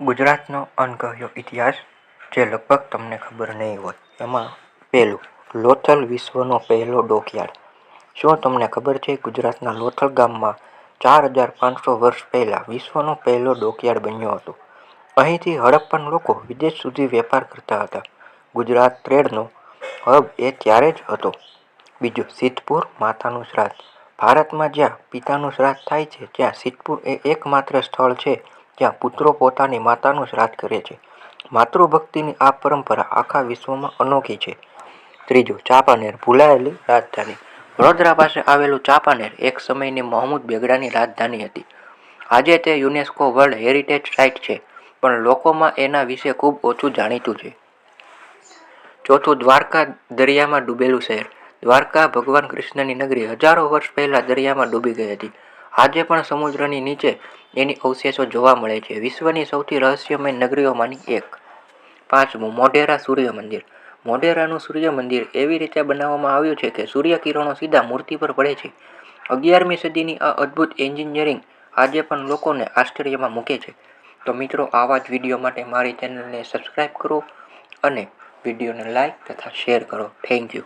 ગુજરાતનો અણકહ્યો ઇતિહાસ જે લગભગ તમને ખબર નહીં હોય. એમાં પહેલું લોથલ વિશ્વનો પહેલો ડોકયાર્ડ. શું તમને ખબર છે? ગુજરાતના લોથલ ગામમાં ચાર હજાર પાંચસો વર્ષ પહેલાં વિશ્વનો પહેલો ડોકયાર્ડ બન્યો હતો. અહીંથી હડપ્પન લોકો વિદેશ સુધી વેપાર કરતા હતા. ગુજરાત ટ્રેડનો હબ એ ત્યારે જ હતો. બીજું, સિદ્ધપુર માતાનું શ્રાદ્ધ. ભારતમાં જ્યાં પિતાનું શ્રાદ્ધ થાય છે, ત્યાં સિદ્ધપુર એ એકમાત્ર સ્થળ છે જ્યાં પુત્રો પોતાની માતાનું શ્રાદ્ધ કરે છે. માતૃભક્તિની આ પરંપરા આખા વિશ્વમાં અનોખી છે. ત્રીજું, ચાંપાનેર ભૂલાયેલી રાજધાની. વડોદરા પાસે આવેલું ચાંપાનેર એક સમયની મહમૂદ બેગડાની રાજધાની હતી. આજે તે યુનેસ્કો વર્લ્ડ હેરિટેજ સાઇટ છે, પણ લોકોમાં એના વિશે ખૂબ ઓછું જાણીતું છે. ચોથું, દ્વારકા દરિયામાં ડૂબેલું શહેર. દ્વારકા ભગવાન કૃષ્ણની નગરી હજારો વર્ષ પહેલાં દરિયામાં ડૂબી ગઈ હતી. આજે પણ સમુદ્રની નીચે એની અવશેષો જોવા મળે છે. વિશ્વની સૌથી રહસ્યમય નગરીઓમાંની એક. પાંચમું, મોઢેરા સૂર્ય મંદિર મોઢેરાનું સૂર્ય મંદિર એવી રીતે બનાવવામાં આવ્યું છે કે સૂર્યકિરણો સીધા મૂર્તિ પર પડે છે. અગિયારમી સદીની આ અદ્ભુત એન્જિનિયરિંગ આજે પણ લોકોને આશ્ચર્યમાં મૂકે છે. તો મિત્રો, આવા જ વીડિયો માટે મારી ચેનલને સબસ્ક્રાઈબ કરો અને વિડીયોને લાઇક તથા શેર કરો. Thank you.